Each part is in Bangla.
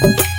মরণ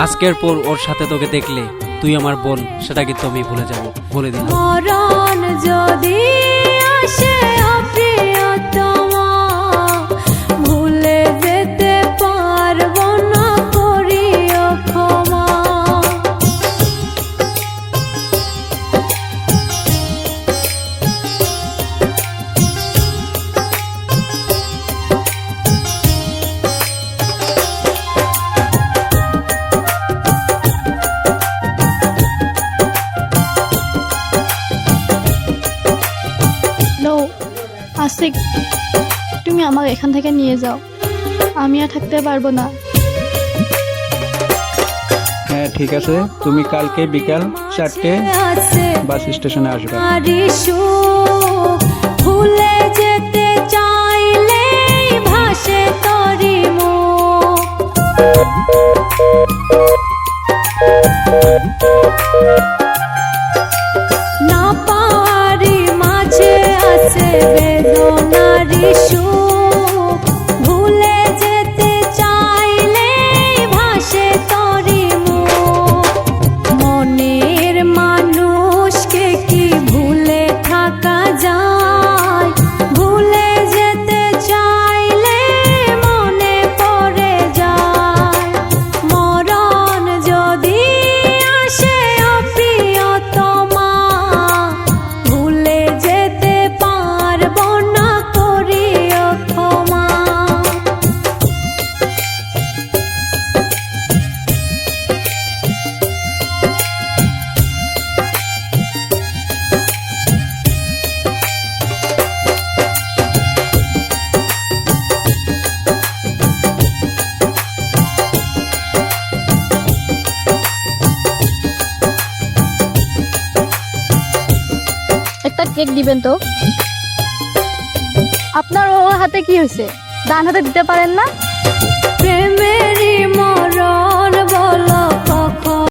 আজকের পর ওর সাথে তোকে দেখলে তুই আমার বোন, সেটা কিন্তু আমি ভুলে যাব? বলে দিলাম। যদি আসে নো আসিক তুমি আমাকে এখান থেকে নিয়ে যাও। আমি আর থাকতে পারব না। হ্যাঁ ঠিক আছে। তুমি কালকে বিকাল চারটে বাস স্টেশনে আসবে। তোমারই সুখ ভুলে যেতে চাইলে ভাসে তরি মুখ। lixo কেক দিবেন তো? আপনার ও হাতে কি হয়েছে? ডান হাতে দিতে পারেন না? প্রেমের